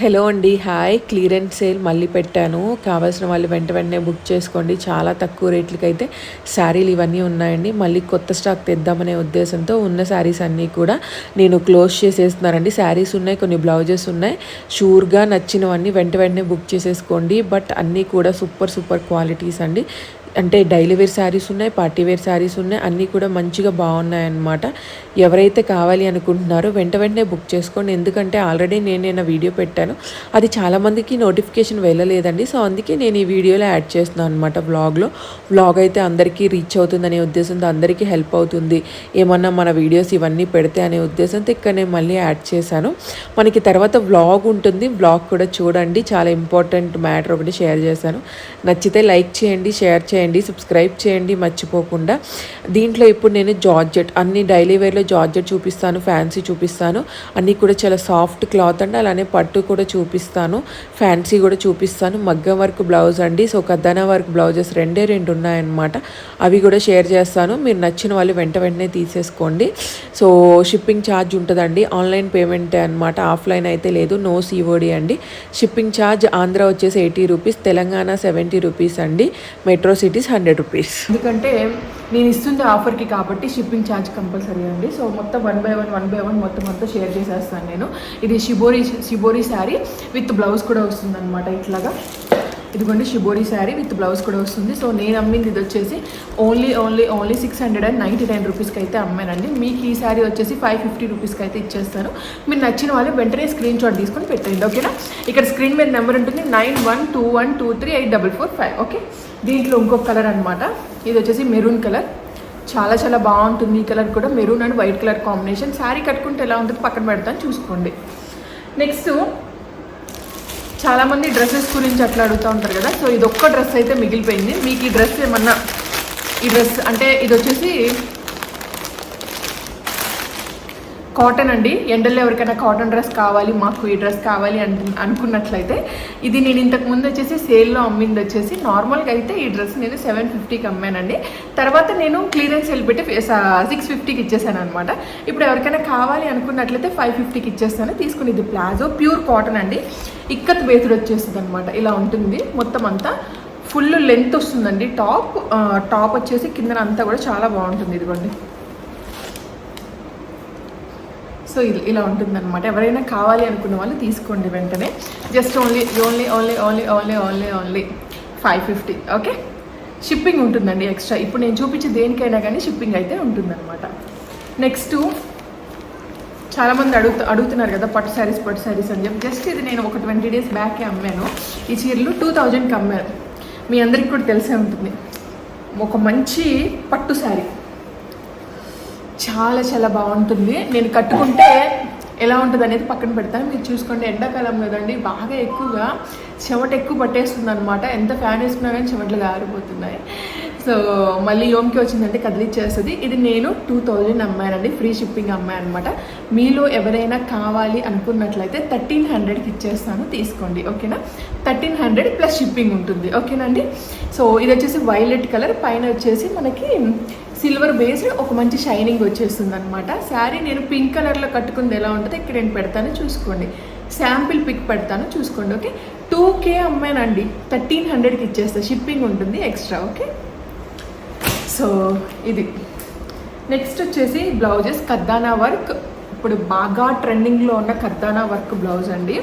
Hello అండి hi. Clearance sale మళ్ళీ పెట్టాను. కావాల్సిన వాళ్ళు వెంట వెంటనే బుక్ చేసుకోండి. చాలా తక్కువ రేట్లకి అయితే శారీలు ఇవన్నీ ఉన్నాయండి. మళ్ళీ కొత్త స్టాక్ తెద్దామనే ఉద్దేశంతో ఉన్న శారీస్ అన్నీ కూడా నేను క్లోజ్ చేసేస్తున్నానండి. శారీస్ ఉన్నాయి కొన్ని బ్లౌజెస్ ఉన్నాయి. షూర్గా నచ్చినవన్నీ వెంట వెంటనే బుక్ చేసేసుకోండి. బట్ అన్నీ కూడా సూపర్ సూపర్ క్వాలిటీస్ అండి. అంటే డైలీ వేర్ శారీస్ ఉన్నాయి పార్టీ వేర్ శారీస్ ఉన్నాయి అన్నీ కూడా మంచిగా బాగున్నాయన్నమాట. ఎవరైతే కావాలి అనుకుంటున్నారో వెంట వెంటనే బుక్ చేసుకోండి. ఎందుకంటే ఆల్రెడీ నేను నేను వీడియో పెట్టాను. అది చాలామందికి నోటిఫికేషన్ వెళ్ళలేదండి. సో అందుకే నేను ఈ వీడియోలో యాడ్ చేస్తున్నాను అనమాట వ్లాగ్లో. వ్లాగ్ అయితే అందరికీ రీచ్ అవుతుందనే ఉద్దేశంతో అందరికీ హెల్ప్ అవుతుంది. ఏమన్నా మన వీడియోస్ ఇవన్నీ పెడితే అనే ఉద్దేశంతో ఇక్కడ నేను మళ్ళీ యాడ్ చేశాను. మనకి తర్వాత వ్లాగ్ ఉంటుంది. వ్లాగ్ కూడా చూడండి. చాలా ఇంపార్టెంట్ మ్యాటర్ ఒకటి షేర్ చేశాను. నచ్చితే లైక్ చేయండి షేర్ చేయండి. సబ్స్క్రైబ్ చేయండి మర్చిపోకుండా. దీంట్లో ఇప్పుడు నేను జార్జెట్ అన్ని డైలీ వేర్లో జార్జెట్ చూపిస్తాను ఫ్యాన్సీ చూపిస్తాను. అన్నీ కూడా చాలా సాఫ్ట్ క్లాత్ అండి అలానే పట్టు కూడా చూపిస్తాను ఫ్యాన్సీ కూడా చూపిస్తాను. మగ్గం వర్క్ బ్లౌజ్ అండి సో కద్దనా వర్క్ బ్లౌజెస్ రెండే రెండు ఉన్నాయన్నమాట. అవి కూడా షేర్ చేస్తాను. మీరు నచ్చిన వాళ్ళు వెంట వెంటనే తీసేసుకోండి. సో షిప్పింగ్ ఛార్జ్ ఉంటుందండి ఆన్లైన్ పేమెంట్ అనమాట ఆఫ్లైన్ అయితే లేదు నో సిఓడి అండి. షిప్పింగ్ ఛార్జ్ ఆంధ్ర వచ్చేసి eighty rupees Telangana seventy rupees అండి. Metro city cities hundred rupees ఎందుకంటే నేను ఇస్తుంది ఆఫర్కి కాబట్టి షిప్పింగ్ ఛార్జ్ కంపల్సరీ అండి. సో మొత్తం one by one one by one మొత్తం అంతా షేర్ చేసేస్తాను నేను. ఇది shibori shibori sari with blouse కూడా వస్తుంది అనమాట ఇట్లాగా. ఇదిగోండి షిబోరి శారీ విత్ బ్లౌజ్ కూడా వస్తుంది. సో నేను అమ్మింది ఇది వచ్చేసి only only only six hundred and ninety nine రూపీస్కి అయితే అమ్మానండి. మీకు ఈ శారీ వచ్చేసి ఫైవ్ ఫిఫ్టీ రూపీస్కి అయితే ఇచ్చేస్తాను. మీరు నచ్చిన వాళ్ళు వెంటనే స్క్రీన్ షాట్ తీసుకొని పెట్టండి ఓకేనా ఇక్కడ స్క్రీన్ మీద నెంబర్ ఉంటుంది nine one two one two three eight double four five okay దీంట్లో ఇంకొక కలర్ అనమాట ఇది వచ్చేసి మెరూన్ కలర్ చాలా చాలా బాగుంటుంది ఈ కలర్ కూడా. Maroon and white colour combination sari కట్టుకుంటే ఎలా ఉంటుంది పక్కన పెడతాను చూసుకోండి. నెక్స్ట్ చాలామంది డ్రెస్సెస్ గురించి అట్లా అడుగుతూ ఉంటారు కదా. సో ఇది ఒక్క డ్రెస్ అయితే మిగిలిపోయింది. మీకు ఈ డ్రెస్ ఏమన్నా ఈ డ్రెస్ అంటే ఇది వచ్చేసి కాటన్ అండి. ఎండల్లో ఎవరికైనా కాటన్ డ్రెస్ కావాలి మాకు ఈ డ్రెస్ కావాలి అను అనుకున్నట్లయితే ఇది నేను ఇంతకు ముందు వచ్చేసి సేల్లో అమ్మింది వచ్చేసి నార్మల్గా అయితే ఈ డ్రెస్ నేను సెవెన్ ఫిఫ్టీకి అమ్మానండి. తర్వాత నేను క్లియరెన్స్ సెల్ పెట్టి సిక్స్ ఫిఫ్టీకి ఇచ్చేసాను అనమాట ఇప్పుడు ఎవరికైనా కావాలి అనుకున్నట్లయితే ఫైవ్ ఫిఫ్టీకి ఇచ్చేస్తాను. తీసుకుని ఇది ప్లాజో ప్యూర్ కాటన్ అండి. ఇక్కత్ బేతుడు వచ్చేస్తుంది అనమాట ఇలా ఉంటుంది మొత్తం అంతా. ఫుల్ లెంత్ వస్తుందండి. టాప్ టాప్ వచ్చేసి కిందన అంతా కూడా చాలా బాగుంటుంది ఇదిగోండి. సో ఇలా ఇలా ఉంటుందన్నమాట. ఎవరైనా కావాలి అనుకున్న వాళ్ళు తీసుకోండి వెంటనే. Just only only only only only only only five fifty okay shipping ఉంటుందండి ఎక్స్ట్రా ఇప్పుడు నేను చూపించే దేనికైనా కానీ షిప్పింగ్ అయితే ఉంటుందన్నమాట. నెక్స్ట్ చాలామంది అడుగుతూ అడుగుతున్నారు కదా పట్టు శారీస్ పట్టు శారీస్ అని చెప్పి. జస్ట్ ఇది నేను ఒక ట్వంటీ డేస్ బ్యాకే అమ్మాను. ఈ చీరలు టూ థౌజండ్కి అమ్మాను మీ అందరికి కూడా తెలిసే ఉంటుంది. ఒక మంచి పట్టు శారీ చాలా చాలా బాగుంటుంది. నేను కట్టుకుంటే ఎలా ఉంటుంది అనేది పక్కన పెడతాను. మీరు చూసుకోండి ఎండాకాలం కదండి బాగా ఎక్కువగా చెమట ఎక్కువ పట్టేస్తుంది అనమాట ఎంత ఫ్యాన్ వేసుకున్నా కానీ చెమటలు గారిపోతున్నాయి. సో మళ్ళీ యోమ్కి వచ్చిందంటే కదిలిచ్చేస్తుంది. ఇది నేను టూ థౌజండ్ అమ్మానండి ఫ్రీ షిప్పింగ్ అమ్మాయి అనమాట మీలో ఎవరైనా కావాలి అనుకున్నట్లయితే థర్టీన్ హండ్రెడ్కి ఇచ్చేస్తాను. తీసుకోండి ఓకేనా? థర్టీన్ హండ్రెడ్ ప్లస్ షిప్పింగ్ ఉంటుంది ఓకేనండి? సో ఇది వచ్చేసి వైలెట్ కలర్ పైన వచ్చేసి మనకి సిల్వర్ బేస్డ్ ఒక మంచి షైనింగ్ వచ్చేస్తుంది అనమాట శారీ నేను పింక్ కలర్లో కట్టుకుంది ఎలా ఉంటుందో ఇక్కడ నేను పెడతాను చూసుకోండి. శాంపిల్ పిక్ పెడతాను చూసుకోండి ఓకే? టూ కే అమ్మానండి థర్టీన్ హండ్రెడ్కి ఇచ్చేస్తా షిప్పింగ్ ఉంటుంది ఎక్స్ట్రా ఓకే? సో ఇది. నెక్స్ట్ వచ్చేసి బ్లౌజెస్ కద్దానా వర్క్. ఇప్పుడు బాగా ట్రెండింగ్లో ఉన్న కద్దానా వర్క్ బ్లౌజ్ అండి.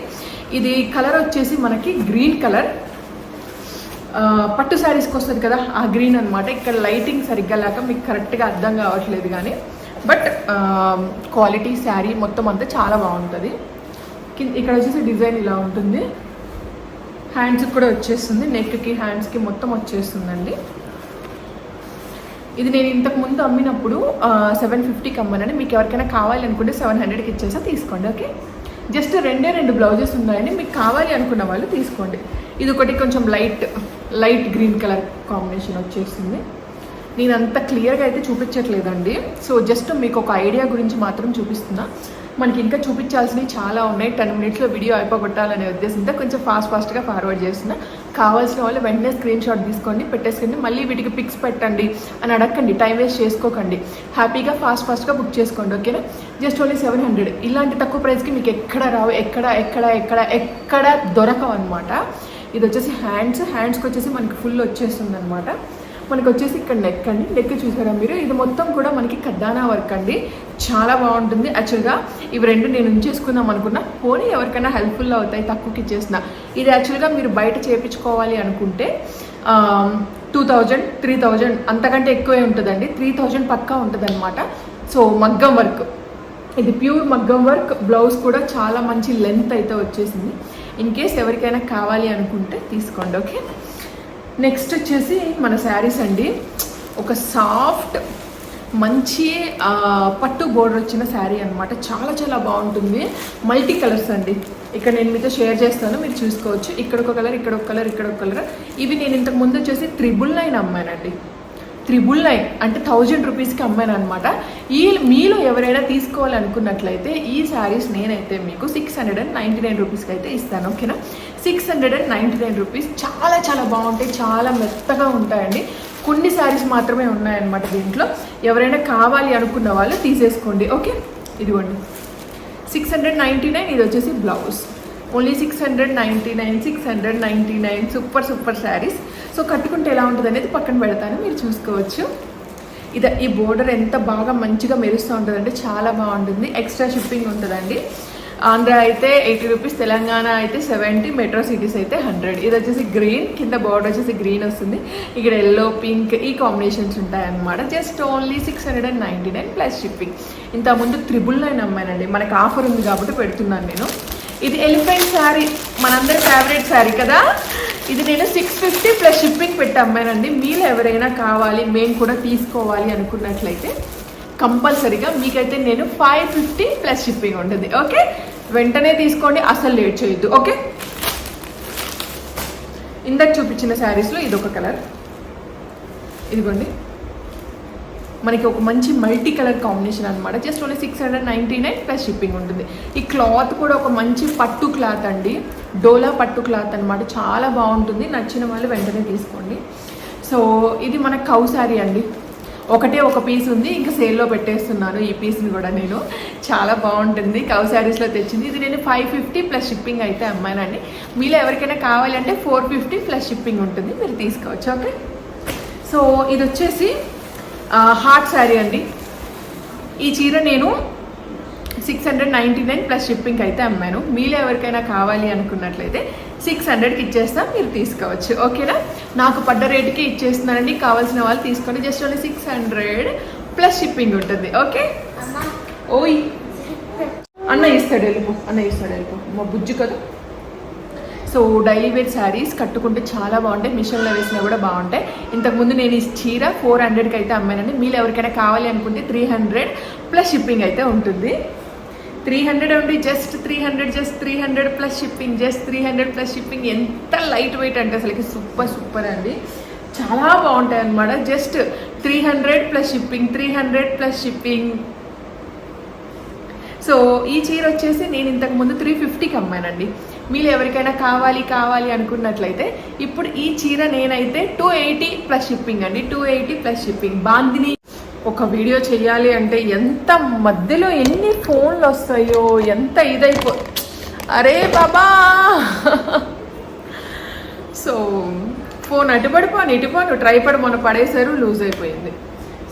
ఇది కలర్ వచ్చేసి మనకి గ్రీన్ కలర్ పట్టు శారీస్కి వస్తుంది కదా ఆ గ్రీన్ అనమాట ఇక్కడ లైటింగ్ సరిగ్గా లేక మీకు కరెక్ట్గా అర్థం కావట్లేదు కానీ బట్ క్వాలిటీ శారీ మొత్తం అంతా చాలా బాగుంటుంది. కింద ఇక్కడ వచ్చేసి డిజైన్ ఇలా ఉంటుంది. హ్యాండ్స్కి కూడా వచ్చేస్తుంది. నెక్కి హ్యాండ్స్కి మొత్తం వచ్చేస్తుందండి. ఇది నేను ఇంతకు ముందు అమ్మినప్పుడు సెవెన్ ఫిఫ్టీకి అమ్మానండి. మీకు ఎవరికైనా కావాలి అనుకుంటే సెవెన్ హండ్రెడ్కి ఇచ్చేసా తీసుకోండి ఓకే? జస్ట్ రెండే రెండు బ్లౌజెస్ ఉన్నాయండి. మీకు కావాలి అనుకున్న వాళ్ళు తీసుకోండి. ఇది ఒకటి కొంచెం light light green colour combination వచ్చేసింది. నేను అంత క్లియర్గా అయితే చూపించట్లేదండి. సో జస్ట్ మీకు ఒక ఐడియా గురించి మాత్రం చూపిస్తున్నా. మనకి ఇంకా చూపించాల్సినవి చాలా ఉన్నాయి. టెన్ మినిట్స్లో వీడియో అయిపోగొట్టాలనే ఉద్దేశంతో కొంచెం ఫాస్ట్ ఫాస్ట్గా ఫార్వర్డ్ చేస్తున్నా. కావాల్సిన వాళ్ళు వెంటనే స్క్రీన్ షాట్ తీసుకోండి పెట్టేసుకోండి. మళ్ళీ వీటికి పిక్స్ పెట్టండి అని అడగండి టైం వేస్ట్ చేసుకోకండి. హ్యాపీగా ఫాస్ట్ ఫాస్ట్గా బుక్ చేసుకోండి ఓకేనా జస్ట్ ఓన్లీ సెవెన్ హండ్రెడ్ ఇలాంటి తక్కువ ప్రైస్కి మీకు ఎక్కడ రావు ఎక్కడ ఎక్కడ ఎక్కడ ఎక్కడ దొరకవు అనమాట ఇది వచ్చేసి హ్యాండ్స్ హ్యాండ్స్కి వచ్చేసి మనకి ఫుల్ వచ్చేస్తుంది అనమాట మనకి వచ్చేసి ఇక్కడ నెక్ అండి. నెక్ చూసారా మీరు? ఇది మొత్తం కూడా మనకి కడ్డానా వర్క్ అండి. చాలా బాగుంటుంది. యాక్చువల్గా ఇవి రెండు నేను ఉంచేసుకుందాం అనుకున్నా. పోనీ ఎవరికైనా హెల్ప్ఫుల్ అవుతాయి తక్కువకి ఇచ్చేసిన. ఇది యాక్చువల్గా మీరు బయట చేయించుకోవాలి అనుకుంటే టూ థౌజండ్ త్రీ థౌజండ్ అంతకంటే ఎక్కువే ఉంటుందండి. త్రీ థౌజండ్ పక్కా ఉంటుందన్నమాట. సో మగ్గం వర్క్ ఇది ప్యూర్ మగ్గం వర్క్ బ్లౌజ్ కూడా చాలా మంచి లెంత్ అయితే వచ్చేసింది. ఇన్ కేస్ ఎవరికైనా కావాలి అనుకుంటే తీసుకోండి ఓకే నెక్స్ట్ వచ్చేసి మన శారీస్ అండి. ఒక సాఫ్ట్ మంచి పట్టు బోర్డర్ వచ్చిన శారీ అన్నమాట. చాలా చాలా బాగుంటుంది. మల్టీ కలర్స్ అండి. ఇక్కడ నేను మీతో షేర్ చేస్తాను మీరు చూసుకోవచ్చు. ఇక్కడ ఒక కలర్ ఇక్కడ ఒక కలర్ ఇక్కడ ఒక కలర్. ఇవి నేను ఇంతకు ముందు వచ్చేసి త్రిబుల్ నైన్ అమ్మానండి. త్రిబుల్ నైన్ అంటే థౌజండ్ రూపీస్కి అమ్మాను అనమాట ఈ మీలో ఎవరైనా తీసుకోవాలనుకున్నట్లయితే ఈ శారీస్ నేనైతే మీకు six hundred and ninety nine రూపీస్కి అయితే ఇస్తాను ఓకేనా? Six hundred and ninety nine rupees చాలా చాలా బాగుంటాయి చాలా మెత్తగా ఉంటాయండి. కొన్ని శారీస్ మాత్రమే ఉన్నాయన్నమాట దీంట్లో. ఎవరైనా కావాలి అనుకున్న వాళ్ళు తీసేసుకోండి ఓకే? ఇదిగోండి. సిక్స్ హండ్రెడ్ నైంటీ నైన్ ఇది వచ్చేసి blouse. Only six hundred ninety nine six hundred ninety nine super super saris. So కట్టుకుంటే ఎలా ఉంటుంది అనేది పక్కన పెడతాను మీరు చూసుకోవచ్చు. ఇది ఈ బోర్డర్ ఎంత బాగా మంచిగా మెరుస్తూ ఉంటుందంటే చాలా బాగుంటుంది. ఎక్స్ట్రా షిప్పింగ్ ఉంటుందండి. ఆంధ్ర అయితే ఎయిటీ రూపీస్ తెలంగాణ అయితే సెవెంటీ మెట్రో సిటీస్ అయితే హండ్రెడ్. ఇది వచ్చేసి గ్రీన్ కింద బోర్డర్ వచ్చేసి గ్రీన్ వస్తుంది. ఇక్కడ ఎల్లో పింక్ ఈ కాంబినేషన్స్ ఉంటాయన్నమాట. Just only six hundred and ninety nine plus shipping. ఇంతకుముందు త్రిబుల్ నైన్ అమ్మానండి. మనకి ఆఫర్ ఉంది కాబట్టి పెడుతున్నాను నేను. ఇది ఎలిఫెంట్ శారీ మనందరి ఫేవరెట్ శారీ కదా? ఇది నేను సిక్స్ ఫిఫ్టీ ప్లస్ షిప్పింగ్ పెట్టి అమ్మానండి మీరు ఎవరైనా కావాలి మేము కూడా తీసుకోవాలి అనుకున్నట్లయితే కంపల్సరీగా మీకైతే నేను ఫైవ్ ఫిఫ్టీ ప్లస్ షిప్పింగ్ ఉంటుంది. ఓకే? వెంటనే తీసుకోండి అసలు లేట్ చేయొద్దు. ఓకే? ఇందాక చూపించిన శారీస్లో ఇది ఒక కలర్. ఇదిగోండి. మనకి ఒక మంచి మల్టీ కలర్ కాంబినేషన్ అనమాట just only six hundred ninety nine plus shipping ఉంటుంది. ఈ క్లాత్ కూడా ఒక మంచి పట్టు క్లాత్ అండి. డోలా పట్టు క్లాత్ అనమాట చాలా బాగుంటుంది. నచ్చిన వాళ్ళు వెంటనే తీసుకోండి. సో ఇది మన కౌ శారీ అండి. ఒకటే ఒక పీస్ ఉంది. ఇంకా సేల్లో పెట్టేస్తున్నాను ఈ పీస్ని కూడా నేను. చాలా బాగుంటుంది. కౌ శారీస్లో తెచ్చింది. ఇది నేను ఫైవ్ ఫిఫ్టీ ప్లస్ షిప్పింగ్ అయితే అమ్మానండి. మీలో ఎవరికైనా కావాలంటే ఫోర్ ఫిఫ్టీ ప్లస్ షిప్పింగ్ ఉంటుంది. మీరు తీసుకోవచ్చు. ఓకే సో ఇది వచ్చేసి హార్ట్ శారీ అండి. ఈ చీర నేను six hundred ninety nine plus shipping అయితే అమ్మాను. మీలో ఎవరికైనా కావాలి అనుకున్నట్లయితే సిక్స్ హండ్రెడ్కి ఇచ్చేస్తాం మీరు తీసుకోవచ్చు. ఓకేనా? నాకు పడ్డ రేటుకి ఇచ్చేస్తున్నానండి. కావాల్సిన వాళ్ళు తీసుకోండి. Just only six hundred plus shipping ఉంటుంది. ఓకే? ఓయ్. అన్న ఇస్తాడు వెళ్ళిపో. అన్న ఇస్తాడు వెళ్ళిపో. మా బుజ్జు కదా. సో డైలీ వేర్ శారీస్ కట్టుకుంటే చాలా బాగుంటాయి. మిషన్లో వేసినా కూడా బాగుంటాయి. ఇంతకుముందు నేను ఈ చీర ఫోర్ హండ్రెడ్కి అయితే అమ్మానండి. మీరు ఎవరికైనా కావాలి అనుకుంటే త్రీ హండ్రెడ్ ప్లస్ షిప్పింగ్ అయితే ఉంటుంది. త్రీ హండ్రెడ్ ఉండి just three hundred just three hundred plus shipping just three hundred plus shipping. ఎంత లైట్ వెయిట్ అంటే అసలుకి సూపర్ సూపర్ అండి. చాలా బాగుంటాయి అన్నమాట just three hundred plus shipping three hundred plus shipping. So ఈ చీర వచ్చేసి నేను ఇంతకు ముందు త్రీ ఫిఫ్టీకి అమ్మానండి. మీరు ఎవరికైనా కావాలి కావాలి అనుకున్నట్లయితే ఇప్పుడు ఈ చీర నేనైతే టూ ఎయిటీ ప్లస్ షిప్పింగ్ అండి. Two eighty plus shipping bandhani ఒక వీడియో చేయాలి అంటే ఎంత మధ్యలో ఎన్ని ఫోన్లు వస్తాయో ఎంత ఇదైపో అరే బాబా! సో ఫోన్ అటుపడిపోను ఇటుపోను ట్రై పడి మొన్న పడేశారు లూజ్ అయిపోయింది.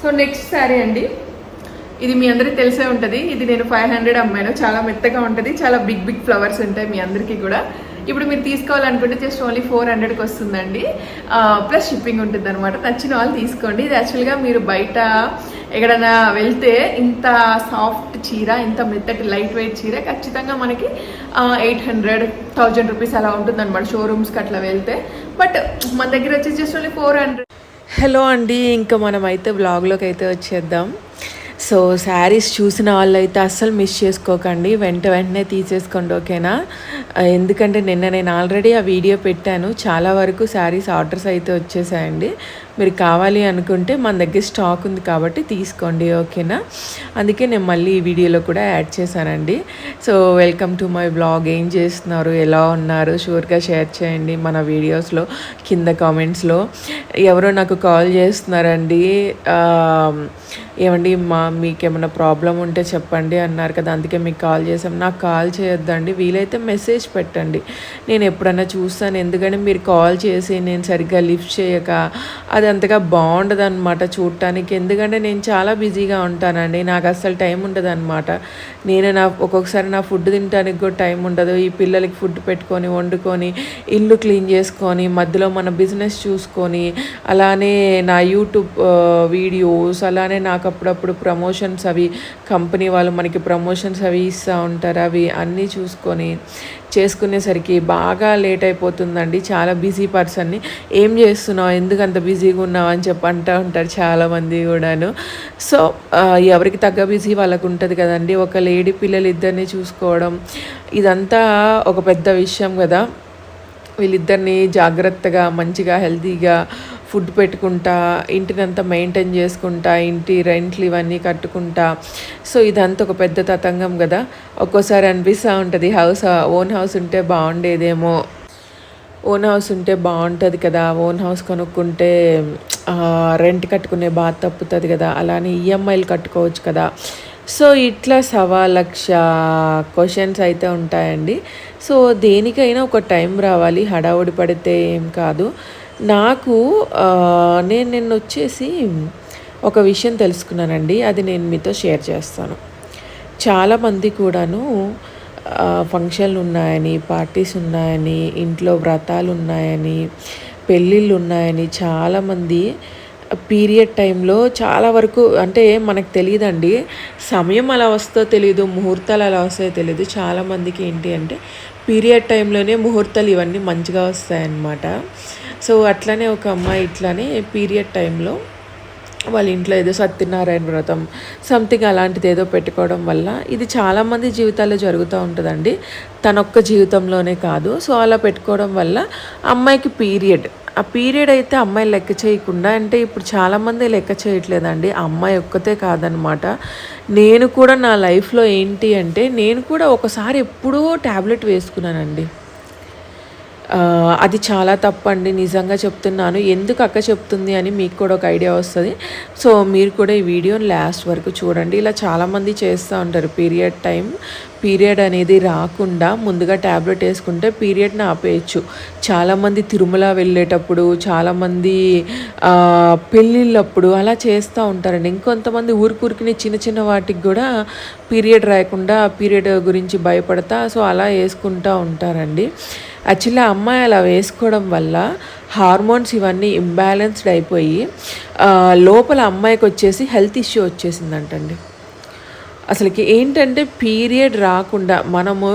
సో నెక్స్ట్ శారీ అండి. ఇది మీ అందరికి తెలిసే ఉంటుంది. ఇది నేను ఫైవ్ హండ్రెడ్ అమ్మాను. చాలా మెత్తగా ఉంటుంది. చాలా బిగ్ బిగ్ ఫ్లవర్స్ ఉంటాయి మీ అందరికీ కూడా. ఇప్పుడు మీరు తీసుకోవాలనుకుంటే జస్ట్ ఓన్లీ ఫోర్ హండ్రెడ్కి వస్తుందండి. ప్లస్ షిప్పింగ్ ఉంటుంది అనమాట నచ్చిన వాళ్ళు తీసుకోండి. ఇది యాక్చువల్గా మీరు బయట ఎక్కడైనా వెళ్తే ఇంత సాఫ్ట్ చీర ఇంత మెత్తటి లైట్ వెయిట్ చీర ఖచ్చితంగా మనకి ఎయిట్ హండ్రెడ్ థౌజండ్ రూపీస్ అలా ఉంటుంది అనమాట షోరూమ్స్కి అట్లా వెళ్తే. బట్ మన దగ్గర వచ్చి just only four hundred hello అండి. ఇంకా మనం అయితే బ్లాగ్లోకి అయితే వచ్చేద్దాం. సో శారీస్ చూసిన వాళ్ళు అయితే అస్సలు మిస్ చేసుకోకండి. వెంట వెంటనే తీసేసుకోండి ఓకేనా? ఎందుకంటే నిన్న నేను ఆల్రెడీ ఆ వీడియో పెట్టాను. చాలా వరకు శారీస్ ఆర్డర్స్ అయితే వచ్చేసాయండి. మీరు కావాలి అనుకుంటే మన దగ్గర స్టాక్ ఉంది కాబట్టి తీసుకోండి ఓకేనా? అందుకే నేను మళ్ళీ ఈ వీడియోలో కూడా యాడ్ చేశానండి. So welcome to my blog. ఏం చేస్తున్నారు? ఎలా ఉన్నారు? షూర్గా షేర్ చేయండి మన వీడియోస్లో కింద కామెంట్స్లో. ఎవరో నాకు కాల్ చేస్తున్నారండి. ఏమండి మా మీకు ఏమైనా ప్రాబ్లం ఉంటే చెప్పండి అన్నారు కదా అందుకే మీకు కాల్ చేసాం నాకు కాల్ చేయొద్దండి వీలైతే మెసేజ్ పెట్టండి. నేను ఎప్పుడన్నా చూస్తాను ఎందుకంటే మీరు కాల్ చేసి నేను సరిగ్గా లిఫ్ట్ చేయక అది అంతగా బాగుండదు అనమాట చూడటానికి. ఎందుకంటే నేను చాలా బిజీగా ఉంటానండి నాకు అస్సలు టైం ఉండదు అనమాట నేను నా ఒక్కొక్కసారి నా ఫుడ్ తినడానికి కూడా టైం ఉండదు. ఈ పిల్లలకి ఫుడ్ పెట్టుకొని వండుకొని ఇల్లు క్లీన్ చేసుకొని మధ్యలో మన బిజినెస్ చూసుకొని అలానే నా యూట్యూబ్ వీడియోస్ అలానే నాకు అప్పుడప్పుడు ప్రమోషన్స్ అవి కంపెనీ వాళ్ళు మనకి ప్రమోషన్స్ అవి ఇస్తూ ఉంటారు అవి అన్నీ చూసుకొని చేసుకునేసరికి బాగా లేట్ అయిపోతుందండి. చాలా బిజీ పర్సన్ని. ఏం చేస్తున్నావు? ఎందుకు అంత బిజీగా ఉన్నావు? అని చెప్పి అంటూ ఉంటారు చాలామంది కూడాను. సో ఎవరికి తగ్గ బిజీ వాళ్ళకు ఉంటుంది కదండి. ఒక లేడీ పిల్లలు ఇద్దరిని చూసుకోవడం ఇదంతా ఒక పెద్ద విషయం కదా. వీళ్ళిద్దరిని జాగ్రత్తగా మంచిగా హెల్తీగా ఫుడ్ పెట్టుకుంటా ఇంటినంతా మెయింటైన్ చేసుకుంటా ఇంటి రెంట్లు ఇవన్నీ కట్టుకుంటా. సో ఇదంతా ఒక పెద్ద తతంగం కదా. ఒక్కోసారి అనిపిస్తూ ఉంటుంది హౌస్ ఓన్ హౌస్ ఉంటే బాగుండేదేమో. ఓన్ హౌస్ ఉంటే బాగుంటుంది కదా. ఓన్ హౌస్ కొనుక్కుంటే రెంట్ కట్టుకునే బాధ తప్పుతుంది కదా. అలానే ఈఎంఐలు కట్టుకోవచ్చు కదా. సో ఇట్లా సవా లక్ష క్వశ్చన్స్ అయితే ఉంటాయండి. సో దేనికైనా ఒక టైం రావాలి. హడావుడి పడితే ఏం కాదు. నాకు నేను నిన్న వచ్చేసి ఒక విషయం తెలుసుకున్నానండి. అది నేను మీతో షేర్ చేస్తాను. చాలామంది కూడాను ఫంక్షన్లు ఉన్నాయని పార్టీస్ ఉన్నాయని ఇంట్లో వ్రతాలు ఉన్నాయని పెళ్ళిళ్ళు ఉన్నాయని చాలామంది పీరియడ్ టైంలో చాలా వరకు అంటే మనకు తెలియదండి. సమయం అలా వస్తో తెలియదు ముహూర్తాలు అలా వస్తాయో తెలియదు చాలామందికి ఏంటి అంటే పీరియడ్ టైంలోనే ముహూర్తాలు ఇవన్నీ మంచిగా వస్తాయన్నమాట. సో అట్లనే ఒక అమ్మాయి ఇట్లానే పీరియడ్ టైంలో వాళ్ళ ఇంట్లో ఏదో సత్యనారాయణ వ్రతం సంథింగ్ అలాంటిది ఏదో పెట్టుకోవడం వల్ల ఇది చాలామంది జీవితాల్లో జరుగుతూ ఉంటుందండి. తనొక్క జీవితంలోనే కాదు. సో అలా పెట్టుకోవడం వల్ల అమ్మాయికి పీరియడ్ ఆ పీరియడ్ అయితే అమ్మాయి లెక్క చేయకుండా అంటే ఇప్పుడు చాలామంది లెక్క చేయట్లేదండి. ఆ అమ్మాయి ఒక్కతే కాదనమాట. నేను కూడా నా లైఫ్లో ఏంటి అంటే నేను కూడా ఒకసారి ఎప్పుడూ ట్యాబ్లెట్ వేసుకున్నానండి. అది చాలా తప్పండి నిజంగా చెప్తున్నాను. ఎందుకు అక్క చెప్తుంది అని మీకు కూడా ఒక ఐడియా వస్తుంది. సో మీరు కూడా ఈ వీడియోని లాస్ట్ వరకు చూడండి. ఇలా చాలామంది చేస్తూ ఉంటారు పీరియడ్ టైం పీరియడ్ అనేది రాకుండా ముందుగా ట్యాబ్లెట్ వేసుకుంటే పీరియడ్ని ఆపేయచ్చు. చాలామంది తిరుమల వెళ్ళేటప్పుడు చాలామంది పెళ్ళిళ్ళప్పుడు అలా చేస్తూ ఉంటారండి. ఇంకొంతమంది ఊరికూరికిని చిన్న చిన్న వాటికి కూడా పీరియడ్ రాయకుండా పీరియడ్ గురించి భయపడతా సో అలా వేసుకుంటూ ఉంటారండి. యాక్చువల్లీ అమ్మాయి అలా వేసుకోవడం వల్ల హార్మోన్స్ ఇవన్నీ ఇంబ్యాలెన్స్డ్ అయిపోయి లోపల అమ్మాయికి వచ్చేసి హెల్త్ ఇష్యూ వచ్చేసిందంటండి. అసలుకి ఏంటంటే పీరియడ్ రాకుండా మనము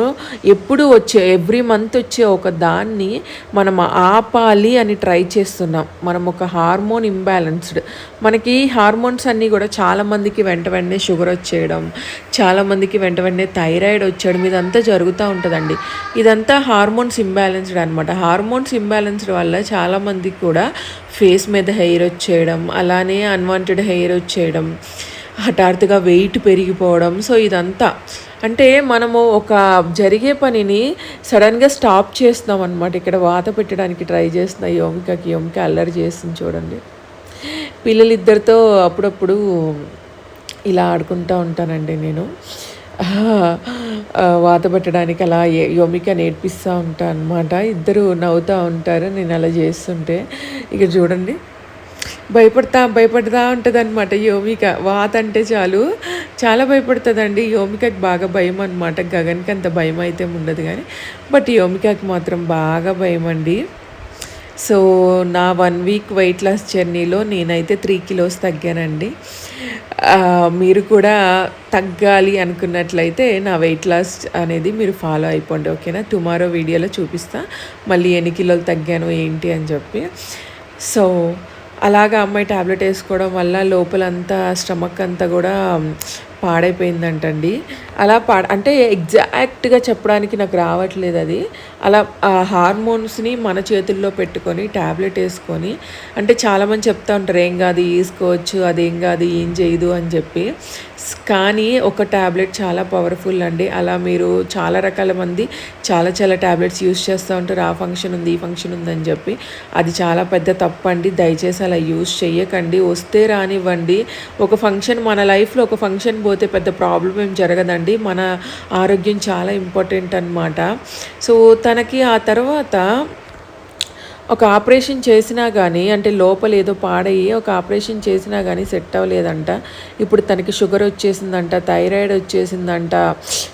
ఎప్పుడు వచ్చే ఎవ్రీ మంత్ వచ్చే ఒక దాన్ని మనం ఆపాలి అని ట్రై చేస్తున్నాం. మనం ఒక హార్మోన్ ఇంబ్యాలెన్స్డ్ మనకి హార్మోన్స్ అన్నీ కూడా చాలామందికి వెంట వెంటనే షుగర్ వచ్చేయడం చాలామందికి వెంట వెంటనే థైరాయిడ్ వచ్చేయడం ఇదంతా జరుగుతూ ఉంటుందండి. ఇదంతా హార్మోన్స్ ఇంబ్యాలెన్స్డ్ అనమాట హార్మోన్స్ ఇంబ్యాలెన్స్డ్ వల్ల చాలామందికి కూడా ఫేస్ మీద హెయిర్ వచ్చేయడం అలానే అన్వాంటెడ్ హెయిర్ వచ్చేయడం హఠాత్తుగా వెయిట్ పెరిగిపోవడం. సో ఇదంతా. అంటే మనము ఒక జరిగే పనిని సడన్గా స్టాప్ చేస్తున్నాం అనమాట ఇక్కడ వాత పెట్టడానికి ట్రై చేస్తున్న. యోమికకి యోమిక అల్లరి చేస్తుంది చూడండి. పిల్లలిద్దరితో అప్పుడప్పుడు ఇలా ఆడుకుంటూ ఉంటానండి నేను. వాత పెట్టడానికి అలా యోమిక నేర్పిస్తూ ఉంటాను అనమాట ఇద్దరు నవ్వుతూ ఉంటారు. నేను అలా చేస్తుంటే. ఇక చూడండి. భయపడతా భయపడతా ఉంటుంది అనమాట యోమిక. వాత అంటే చాలు. చాలా భయపడుతుందండి. యోమికకి బాగా భయం అనమాట గగన్కి అంత భయం అయితే ఉండదు కానీ బట్ యోమికకి మాత్రం బాగా భయం అండి సో నా వన్ వీక్ వెయిట్ లాస్ జర్నీలో నేనైతే త్రీ కిలోస్ తగ్గానండి. మీరు కూడా తగ్గాలి అనుకున్నట్లయితే నా వెయిట్ లాస్ అనేది మీరు ఫాలో అయిపోండి ఓకేనా? టుమారో వీడియోలో చూపిస్తా. మళ్ళీ ఎన్ని కిలోలు తగ్గాను ఏంటి అని చెప్పి. సో అలాగా అమ్మాయి టాబ్లెట్ వేసుకోవడం వల్ల లోపలంతా స్టమక్ అంతా కూడా పాడైపోయిందంటండి. అలా పాడ అంటే ఎగ్జాక్ట్గా చెప్పడానికి నాకు రావట్లేదు అది. అలా ఆ హార్మోన్స్ని మన చేతుల్లో పెట్టుకొని ట్యాబ్లెట్ వేసుకొని అంటే చాలామంది చెప్తా ఉంటారు ఏం కాదు వేసుకోవచ్చు అదేం కాదు ఏం చేయదు అని చెప్పి. కానీ ఒక ట్యాబ్లెట్ చాలా పవర్ఫుల్ అండి. అలా మీరు చాలా రకాల మంది చాలా చాలా ట్యాబ్లెట్స్ యూస్ చేస్తూ ఉంటారు. ఆ ఫంక్షన్ ఉంది ఈ ఫంక్షన్ ఉందని చెప్పి. అది చాలా పెద్ద తప్పండి. అండి దయచేసి అలా యూస్ చేయకండి వస్తే రానివ్వండి. ఒక ఫంక్షన్ మన లైఫ్లో ఒక ఫంక్షన్ పోతే పెద్ద ప్రాబ్లం ఏం జరగదండి. మన ఆరోగ్యం చాలా ఇంపార్టెంట్ అన్నమాట. సో తనకి ఆ తర్వాత ఒక ఆపరేషన్ చేసినా కానీ అంటే లోపల ఏదో పాడయ్యి ఒక ఆపరేషన్ చేసినా కానీ సెట్ అవ్వలేదంట. ఇప్పుడు తనకి షుగర్ వచ్చేసిందంట థైరాయిడ్ వచ్చేసిందంట.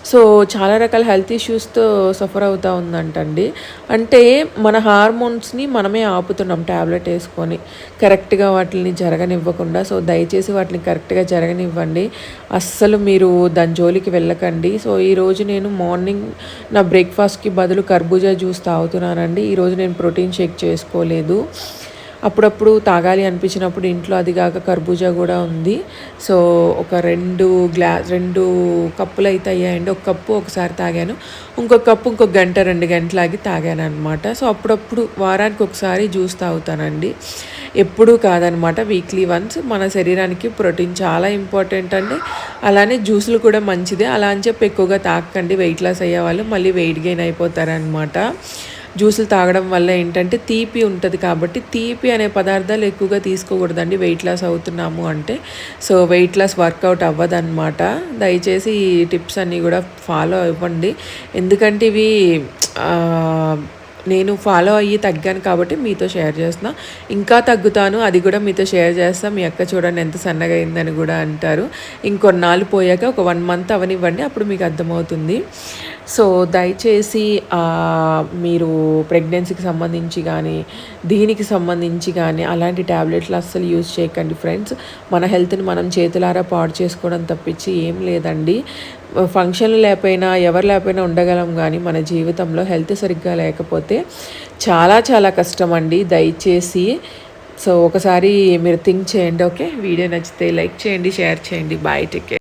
సో చాలా రకాల హెల్త్ ఇష్యూస్తో సఫర్ అవుతూ ఉందంటండి. అంటే మన హార్మోన్స్ని మనమే ఆపుతున్నాం ట్యాబ్లెట్ వేసుకొని. కరెక్ట్గా వాటిని జరగనివ్వకుండా సో దయచేసి వాటిని కరెక్ట్గా జరగనివ్వండి. అస్సలు మీరు దాని జోలికి వెళ్ళకండి. సో ఈరోజు నేను మార్నింగ్ నా బ్రేక్ఫాస్ట్కి బదులు కర్బూజా జ్యూస్ తాగుతున్నానండి. ఈరోజు నేను ప్రోటీన్ షేక్ చేసుకోలేదు. అప్పుడప్పుడు తాగాలి అనిపించినప్పుడు ఇంట్లో అది కాక కర్బూజా కూడా ఉంది. సో ఒక రెండు గ్లా రెండు కప్పులు అయితే అయ్యాయండి. ఒక కప్పు ఒకసారి తాగాను. ఇంకొక కప్పు ఇంకొక గంట రెండు గంటలాగి తాగాను అనమాట సో అప్పుడప్పుడు వారానికి ఒకసారి జ్యూస్ తాగుతానండి. ఎప్పుడూ కాదనమాట వీక్లీ వన్స్ మన శరీరానికి ప్రోటీన్ చాలా ఇంపార్టెంట్ అండి. అలానే జ్యూసులు కూడా మంచిదే. అలా అని చెప్పి ఎక్కువగా తాకండి వెయిట్ లాస్ అయ్యే వాళ్ళు మళ్ళీ వెయిట్ గెయిన్ అయిపోతారనమాట జ్యూసులు తాగడం వల్ల ఏంటంటే తీపి ఉంటుంది కాబట్టి తీపి అనే పదార్థాలు ఎక్కువగా తీసుకోకూడదండి. వెయిట్ లాస్ అవుతున్నాము అంటే. సో వెయిట్ లాస్ వర్కౌట్ అవ్వదన్నమాట. దయచేసి ఈ టిప్స్ అన్నీ కూడా ఫాలో అవ్వండి. ఎందుకంటే ఇవి నేను ఫాలో అయ్యి తగ్గాను కాబట్టి మీతో షేర్ చేస్తున్నా. ఇంకా తగ్గుతాను అది కూడా మీతో షేర్ చేస్తాను మీ అక్క చూడండి ఎంత సన్నగా అయిందని కూడా అంటారు. ఇంకొన్నాళ్ళు పోయాక ఒక వన్ మంత్ అవనివ్వండి అప్పుడు మీకు అర్థమవుతుంది. సో దయచేసి మీరు ప్రెగ్నెన్సీకి సంబంధించి కానీ దీనికి సంబంధించి కానీ అలాంటి ట్యాబ్లెట్లు అస్సలు యూజ్ చేయకండి ఫ్రెండ్స్. మన హెల్త్ని మనం చేతులారా పాడు చేసుకోవడం తప్పించి ఏం లేదండి. ఫంక్షన్లు లేకపోయినా ఎవరు లేకపోయినా ఉండగలం కానీ మన జీవితంలో హెల్త్ సరిగ్గా లేకపోతే చాలా చాలా కష్టం అండి దయచేసి సో ఒకసారి మీరు థింక్ చేయండి ఓకే? వీడియో నచ్చితే లైక్ చేయండి షేర్ చేయండి. Bye take